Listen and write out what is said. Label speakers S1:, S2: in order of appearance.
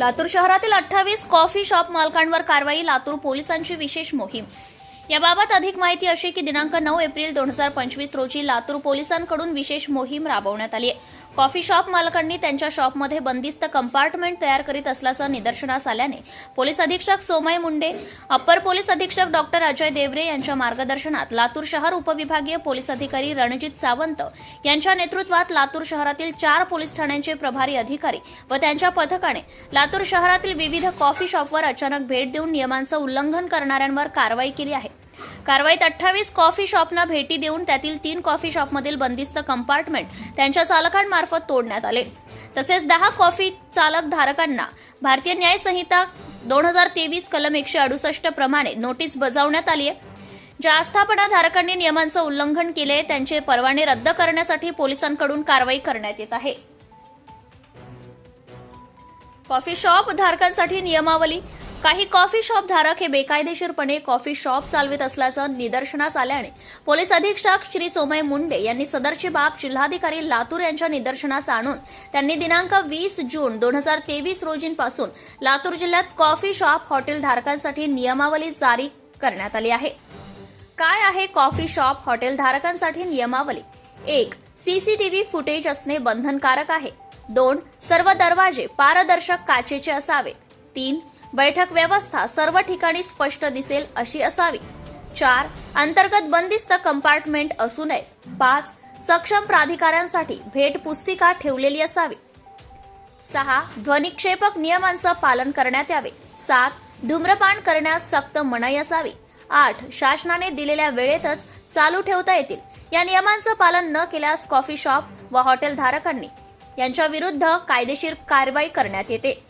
S1: लातूर शहरातील अठ्ठावीस coffee shop मालकांवर कारवाई लातूर पोलिसांची विशेष मोहीम. याबाबत अधिक माहिती अशी की दिनांक नऊ एप्रिल दोन हजार पंचवीस रोजी लातूर पोलिसांकडून विशेष मोहीम राबवण्यात आली आहे. कॉफी शॉप मालकांनी त्यांच्या शॉपमध्ये बंदिस्त कंपार्टमेंट तयार करीत असल्याचं निदर्शनास आल्याने पोलीस अधीक्षक सोमय मुंडे अप्पर पोलीस अधीक्षक डॉक्टर अजय देवरे यांच्या मार्गदर्शनात लातूर शहर उपविभागीय पोलीस अधिकारी रणजित सावंत यांच्या नेतृत्वात लातूर शहरातील चार पोलीस ठाण्यांचे प्रभारी अधिकारी व त्यांच्या पथकाने लातूर शहरातील विविध कॉफी शॉपवर अचानक भेट देऊन नियमांचं उल्लंघन करणाऱ्यांवर कारवाई केली आहे. कारवाईत अठ्ठावीस कॉफी शॉपना भेटी देऊन त्यातील तीन कॉफी शॉपमधील बंदिस्त कंपार्टमेंट त्यांच्या चालकांमार्फत तोडण्यात आले. तसेच दहा कॉफी चालक धारकांना भारतीय न्याय संहिता दोन हजार तेवीस कलम एकशे अडुसष्ट प्रमाणे नोटीस बजावण्यात आली आहे. ज्या आस्थापना धारकांनी नियमांचं उल्लंघन केले त्यांचे परवाने रद्द करण्यासाठी पोलिसांकडून कारवाई करण्यात येत आहे. कॉफी शॉप धारकांसाठी नियमावली काही कॉफी शॉप धारक हे बेकायदेशीरपणे कॉफी शॉप चालवित असल्याचं निदर्शनास आल्याने पोलीस अधीक्षक श्री सोमय मुंडे यांनी सदरची बाब जिल्हाधिकारी लातूर यांच्या निदर्शनास आणून त्यांनी दिनांक वीस जून दोन हजार तेवीस रोजींपासून लातूर जिल्ह्यात कॉफी शॉप हॉटेल धारकांसाठी नियमावली जारी करण्यात आली आहे. काय आहे कॉफी शॉप हॉटेल धारकांसाठी नियमावली? एक सीसीटीव्ही फुटेज असणे बंधनकारक आहे. दोन सर्व दरवाजे पारदर्शक काचेचे असावे तीन बैठक व्यवस्था सर्व ठिकाणी स्पष्ट दिसेल अशी असावी. चार अंतर्गत बंदिस्त कंपार्टमेंट असू नये. पाच सक्षम प्राधिकाऱ्यांसाठी भेट पुस्तिका ठेवलेली असावी. सहा ध्वनिक्षेपक नियमांचं पालन करण्यात यावे. सात धूम्रपान करण्यास सक्त मनाई असावी. आठ शासनाने दिलेल्या वेळेतच चालू ठेवता येतील. या नियमांचं पालन न केल्यास कॉफी शॉप व हॉटेल धारकांनी यांच्या विरुद्ध कायदेशीर कारवाई करण्यात येते.